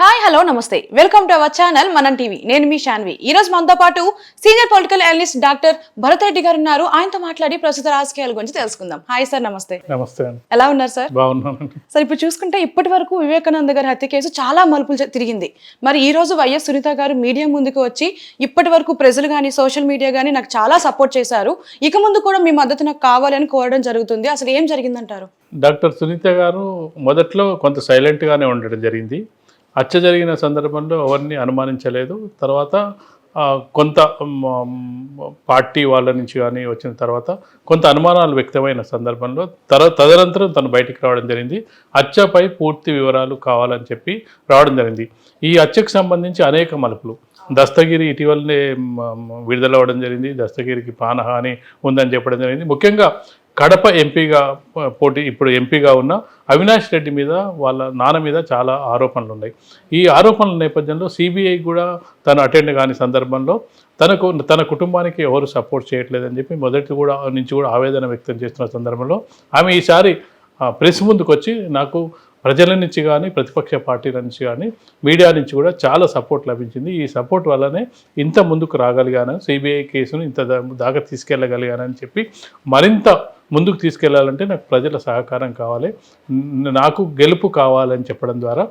Hi hello నమస్తే. Welcome to our channel Manam TV నేను మీ శాన్వి ఈ రోజు మనతో పాటు senior political analyst doctor Bharath Reddy garu ఉన్నారు. ఆయనతో మాట్లాడి ప్రస్తుత రాజకీయాల గురించి తెలుసుకుందాం. హాయ్ సార్ నమస్తే. నమస్తే ఎలా ఉన్నారు సార్ బాగున్నానండి సార్ ఇప్పుడు చూసుకుంటే ఇప్పటి వరకు వివేకానంద గారి హత్య కేసు చాలా మలుపులు తిరిగింది. మరి ఈ రోజు వైఎస్ సునీత గారు మీడియా ముందుకు వచ్చి ఇప్పటి వరకు ప్రజలు కానీ సోషల్ మీడియా కానీ నాకు చాలా సపోర్ట్ చేశారు. ఇక ముందు కూడా మీ మద్దతు నాకు కావాలని కోరడం జరుగుతుంది. అసలు ఏం జరిగిందంటారు? డాక్టర్ సునీత గారు మొదట్లో కొంత సైలెంట్గానే ఉండడం జరిగింది. హత్య జరిగిన సందర్భంలో ఎవరిని అనుమానించలేదు. తర్వాత కొంత పార్టీ వాళ్ళ నుంచి కానీ వచ్చిన తర్వాత కొంత అనుమానాలు వ్యక్తమైన సందర్భంలో తర తదనంతరం తను బయటికి రావడం జరిగింది. హత్యపై పూర్తి వివరాలు కావాలని చెప్పి రావడం జరిగింది. ఈ హత్యకు సంబంధించి అనేక మలుపులు. దస్తగిరి ఇటీవలనే మ, విడుదల అవ్వడం జరిగింది. దస్తగిరికి ప్రాణహాని ఉందని చెప్పడం జరిగింది. ముఖ్యంగా కడప ఎంపీగా పోటీ ఇప్పుడు ఎంపీగా ఉన్న అవినాష్ రెడ్డి మీద వాళ్ళ నాన్న మీద చాలా ఆరోపణలు ఉన్నాయి. ఈ ఆరోపణల నేపథ్యంలో సిబిఐ కూడా తను అటెండ్ కాని సందర్భంలో తనకు తన కుటుంబానికి ఎవరు సపోర్ట్ చేయట్లేదని చెప్పి మొదటి కూడా నుంచి కూడా ఆవేదన వ్యక్తం చేస్తున్న సందర్భంలో ఆమె ఈసారి ప్రెస్ ముందుకు వచ్చి నాకు ప్రజల నుంచి కానీ ప్రతిపక్ష పార్టీల నుంచి కానీ మీడియా నుంచి కూడా చాలా సపోర్ట్ లభించింది. ఈ సపోర్ట్ వల్లనే ఇంత ముందుకు రాగలిగాను సిబిఐ కేసును ఇంత దాకా తీసుకెళ్ళగలిగానని చెప్పి మరింత ముందుకు తీసుకెళ్ళాలంటే నాకు ప్రజల సహకారం కావాలి. నాకు గెలుపు కావాలని చెప్పడం ద్వారా.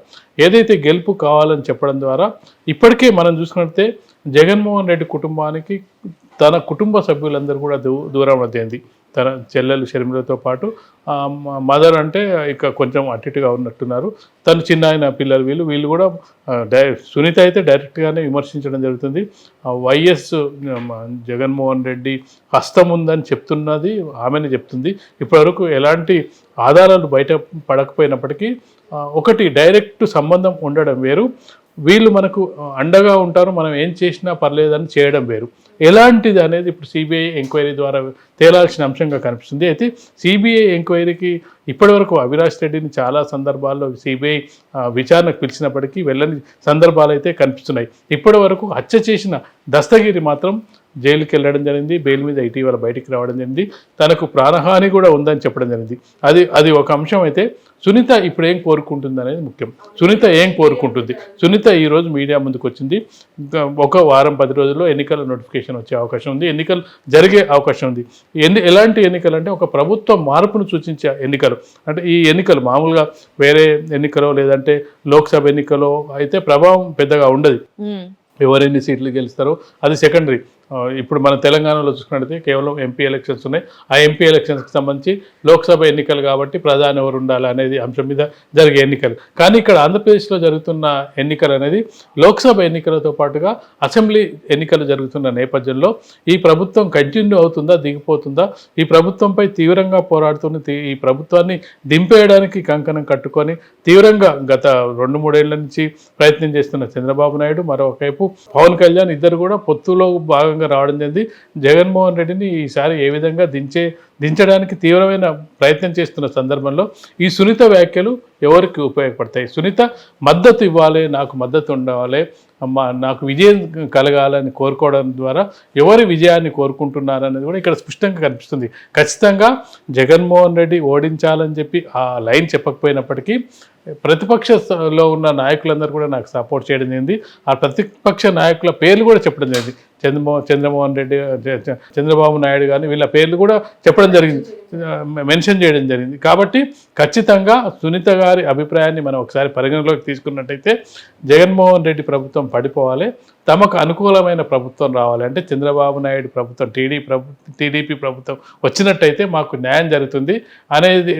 ఏదైతే గెలుపు కావాలని చెప్పడం ద్వారా ఇప్పటికే మనం చూసుకుంటే జగన్మోహన్ రెడ్డి కుటుంబానికి తన కుటుంబ సభ్యులందరూ కూడా దూ దూరం అయింది తన చెల్లెలు షర్మిలతో పాటు మదర్ అంటే ఇక కొంచెం అటు ఉన్నట్టున్నారు. తను చిన్న ఆయన పిల్లలు వీళ్ళు వీళ్ళు కూడా డైరెక్ట్ సునీత అయితే డైరెక్ట్గానే విమర్శించడం జరుగుతుంది. వైఎస్ జగన్మోహన్ రెడ్డి హస్తం ఉందని చెప్తున్నది ఆమెనే చెప్తుంది. ఇప్పటివరకు ఎలాంటి ఆధారాలు బయట పడకపోయినప్పటికీ ఒకటి డైరెక్ట్ సంబంధం ఉండడం వేరు. వీళ్ళు మనకు అండగా ఉంటారు మనం ఏం చేసినా పర్లేదని చేయడం వేరు. ఎలాంటిది అనేది ఇప్పుడు సిబిఐ ఎంక్వైరీ ద్వారా తేలాల్సిన అంశంగా కనిపిస్తుంది. అయితే సిబిఐ ఎంక్వైరీకి ఇప్పటివరకు అవినాష్ రెడ్డిని చాలా సందర్భాల్లో సిబిఐ విచారణకు పిలిచినప్పటికీ వెళ్ళని సందర్భాలు అయితే కనిపిస్తున్నాయి. ఇప్పటి వరకు హత్య చేసిన దస్తగిరి మాత్రం జైలుకి వెళ్ళడం జరిగింది బెయిల్ మీద ఇటీవల బయటికి రావడం జరిగింది. తనకు ప్రాణహాని కూడా ఉందని చెప్పడం జరిగింది. అది అది ఒక అంశం అయితే సునీత ఇప్పుడు ఏం కోరుకుంటుంది అనేది ముఖ్యం. సునీత ఏం కోరుకుంటుంది? సునీత ఈ రోజు మీడియా ముందుకు వచ్చింది. ఒక వారం పది రోజుల్లో ఎన్నికల నోటిఫికేషన్ వచ్చే అవకాశం ఉంది. ఎన్నికలు జరిగే అవకాశం ఉంది. ఎన్ని ఎలాంటి ఎన్నికలు అంటే ఒక ప్రభుత్వ మార్పును సూచించే ఎన్నికలు. అంటే ఈ ఎన్నికలు మామూలుగా వేరే ఎన్నికలో లేదంటే లోక్సభ ఎన్నికలో అయితే ప్రభావం పెద్దగా ఉండదు. ఎవరు ఎన్ని సీట్లు గెలుస్తారో అది సెకండరీ. ఇప్పుడు మన తెలంగాణలో చూసుకున్నట్లయితే కేవలం ఎంపీ ఎలక్షన్స్ ఉన్నాయి. ఆ ఎంపీ ఎలక్షన్స్కి సంబంధించి లోక్సభ ఎన్నికలు కాబట్టి ప్రధాని ఎవరు ఉండాలి అనేది అంశం మీద జరిగే ఎన్నికలు. కానీ ఇక్కడ ఆంధ్రప్రదేశ్లో జరుగుతున్న ఎన్నికలు అనేది లోక్సభ ఎన్నికలతో పాటుగా అసెంబ్లీ ఎన్నికలు జరుగుతున్న నేపథ్యంలో ఈ ప్రభుత్వం కంటిన్యూ అవుతుందా దిగిపోతుందా? ఈ ప్రభుత్వంపై తీవ్రంగా పోరాడుతున్న ఈ ప్రభుత్వాన్ని దింపేయడానికి కంకణం కట్టుకొని తీవ్రంగా గత రెండు మూడేళ్ళ నుంచి ప్రయత్నం చేస్తున్న చంద్రబాబు నాయుడు మరొకవైపు పవన్ కళ్యాణ్ ఇద్దరు కూడా పొత్తులో భాగంగా రావడం జరిగింది. జగన్మోహన్ రెడ్డిని ఈసారి ఏ విధంగా దించే దించడానికి తీవ్రమైన ప్రయత్నం చేస్తున్న సందర్భంలో ఈ సునీత వ్యాఖ్యలు ఎవరికి ఉపయోగపడతాయి? సునీత మద్దతు ఇవ్వాలి నాకు మద్దతు ఉండాలి అమ్మ నాకు విజయం కలగాలని కోరుకోవడం ద్వారా ఎవరి విజయాన్ని కోరుకుంటున్నారనేది కూడా ఇక్కడ స్పష్టంగా కనిపిస్తుంది. ఖచ్చితంగా జగన్మోహన్ రెడ్డి ఓడించాలని చెప్పి ఆ లైన్ చెప్పకపోయినప్పటికీ ప్రతిపక్షలో ఉన్న నాయకులందరూ కూడా నాకు సపోర్ట్ చేయడం జరిగింది. ఆ ప్రతిపక్ష నాయకుల పేర్లు కూడా చెప్పడం జరిగింది. చంద్రమోహన్ చంద్రమోహన్ రెడ్డి చంద్రబాబు నాయుడు కానీ వీళ్ళ పేర్లు కూడా చెప్పడం జరిగింది. మెన్షన్ చేయడం జరిగింది. కాబట్టి ఖచ్చితంగా సునీత గారి అభిప్రాయాన్ని మనం ఒకసారి పరిగణలోకి తీసుకున్నట్టయితే జగన్మోహన్ రెడ్డి ప్రభుత్వం పడిపోవాలి. తమకు అనుకూలమైన ప్రభుత్వం రావాలి. అంటే చంద్రబాబు నాయుడు ప్రభుత్వం టీడీ ప్రభు టీడీపీ ప్రభుత్వం వచ్చినట్టయితే మాకు న్యాయం జరుగుతుంది అనేది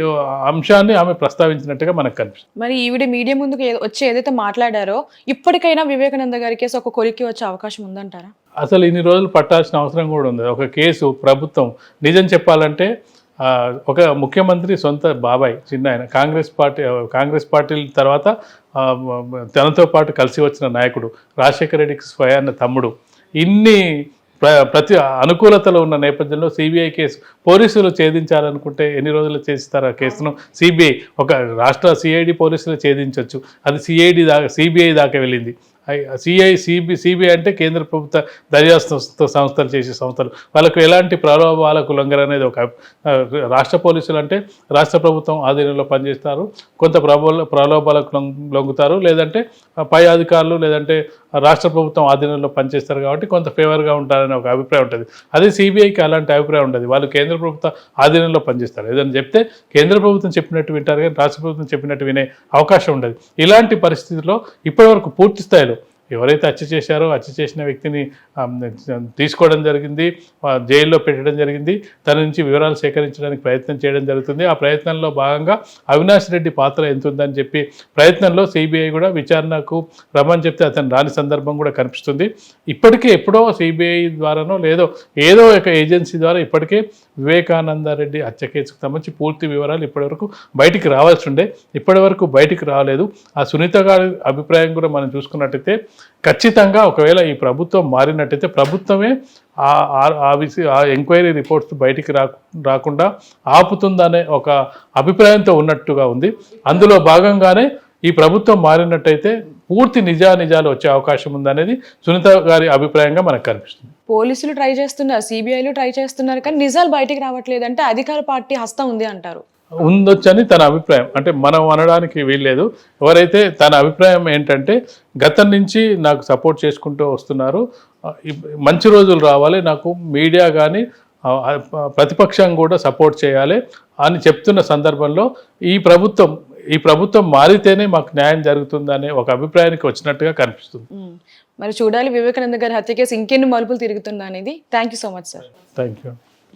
అంశాన్ని ఆమె ప్రస్తావించినట్టుగా మనకు కనిపిస్తుంది. మరి ఈవిడ మీడియా ముందుకు వచ్చి ఏదైతే మాట్లాడారో ఇప్పటికైనా వివేకానంద గారి కేసు ఒక కొలిక్కి వచ్చే అవకాశం ఉందంటారా? అసలు ఇన్ని రోజులు పట్టాల్సిన అవసరం కూడా ఉంది. ఒక కేసు ప్రభుత్వం నిజం చెప్పాలంటే ఒక ముఖ్యమంత్రి సొంత బాబాయ్ చిన్న ఆయన కాంగ్రెస్ పార్టీ కాంగ్రెస్ పార్టీ తర్వాత తనతో పాటు కలిసి వచ్చిన నాయకుడు రాజశేఖర రెడ్డికి స్వయాన్న తమ్ముడు. ఇన్ని ప్ర- ప్రతి అనుకూలతలో ఉన్న నేపథ్యంలో సిబిఐ కేసు పోలీసులు ఛేదించాలనుకుంటే ఎన్ని రోజులు చేస్తారు ఆ కేసును? సిబిఐ ఒక రాష్ట్ర సిఐడి పోలీసులు ఛేదించవచ్చు అది సిఐడి దాకా సిబిఐ దాకా వెళ్ళింది. సిఐ సిబి సిబిఐ అంటే కేంద్ర ప్రభుత్వ దర్యాప్తు సంస్థలు చేసే సంస్థలు. వాళ్ళకు ఎలాంటి ప్రలోభాలకు లొంగరు అనేది ఒక రాష్ట్ర పోలీసులు అంటే రాష్ట్ర ప్రభుత్వం ఆధీనంలో పనిచేస్తారు. కొంత ప్రబల ప్రలోభాలకు లొంగుతారు. లేదంటే పై అధికారులు లేదంటే రాష్ట్ర ప్రభుత్వం ఆధీనంలో పనిచేస్తారు కాబట్టి కొంత ఫేవర్గా ఉంటారనే ఒక అభిప్రాయం ఉంటుంది. అదే సిబిఐకి అలాంటి అభిప్రాయం ఉండదు. వాళ్ళు కేంద్ర ప్రభుత్వ ఆధీనంలో పనిచేస్తారు. ఏదైనా చెప్తే కేంద్ర ప్రభుత్వం చెప్పినట్టు వింటారు కానీ రాష్ట్ర ప్రభుత్వం చెప్పినట్టు వినే అవకాశం ఉండదు. ఇలాంటి పరిస్థితుల్లో ఇప్పటివరకు పూర్తి స్థాయిలో ఎవరైతే హత్య చేశారో హత్య చేసిన వ్యక్తిని తీసుకోవడం జరిగింది జైల్లో పెట్టడం జరిగింది. తన నుంచి వివరాలు సేకరించడానికి ప్రయత్నం చేయడం జరుగుతుంది. ఆ ప్రయత్నంలో భాగంగా అవినాష్ రెడ్డి పాత్ర ఎంత ఉందని చెప్పి ప్రయత్నంలో సిబిఐ కూడా విచారణకు రమ్మని చెప్తే అతను రాని సందర్భం కూడా కనిపిస్తుంది. ఇప్పటికే ఎప్పుడో సిబిఐ ద్వారానో లేదో ఏదో ఒక ఏజెన్సీ ద్వారా ఇప్పటికే వివేకానంద రెడ్డి హత్య కేసుకు సంబంధించి పూర్తి వివరాలు ఇప్పటివరకు బయటికి రావాల్సి ఉండే. ఇప్పటివరకు బయటికి రాలేదు. ఆ సునీత గారి అభిప్రాయం కూడా మనం చూసుకున్నట్టయితే ఖచ్చితంగా ఒకవేళ ఈ ప్రభుత్వం మారినట్టయితే ప్రభుత్వమే ఆ ఆ- ఆ ఎంక్వైరీ రిపోర్ట్స్ బయటికి రా రాకుండా ఆపుతుందనే ఒక అభిప్రాయంతో ఉన్నట్టుగా ఉంది. అందులో భాగంగానే ఈ ప్రభుత్వం మారినట్టయితే పూర్తి నిజా నిజాలు వచ్చే అవకాశం ఉందనేది సునీత గారి అభిప్రాయంగా మనకు కనిపిస్తుంది. పోలీసులు ట్రై చేస్తున్నారు సిబిఐలు ట్రై చేస్తున్నారు కానీ నిజాలు బయటికి రావట్లేదు అంటే అధికార పార్టీ హస్తం ఉంది అంటారు. ఉండొచ్చని తన అభిప్రాయం. అంటే మనం అనడానికి వీల్లేదు. ఎవరైతే తన అభిప్రాయం ఏంటంటే గతం నుంచి నాకు సపోర్ట్ చేసుకుంటూ వస్తున్నారు. మంచి రోజులు రావాలి. నాకు మీడియా కానీ ప్రతిపక్షం కూడా సపోర్ట్ చేయాలి అని చెప్తున్న సందర్భంలో ఈ ప్రభుత్వం ఈ ప్రభుత్వం మారితేనే మాకు న్యాయం జరుగుతుందనే ఒక అభిప్రాయానికి వచ్చినట్టుగా కనిపిస్తుంది. మరి చూడాలి. వివేకానంద గారి హత్య కేసు ఇంకెన్ని మలుపులు తిరుగుతుందా అనేది thank you so much sir. Thank you.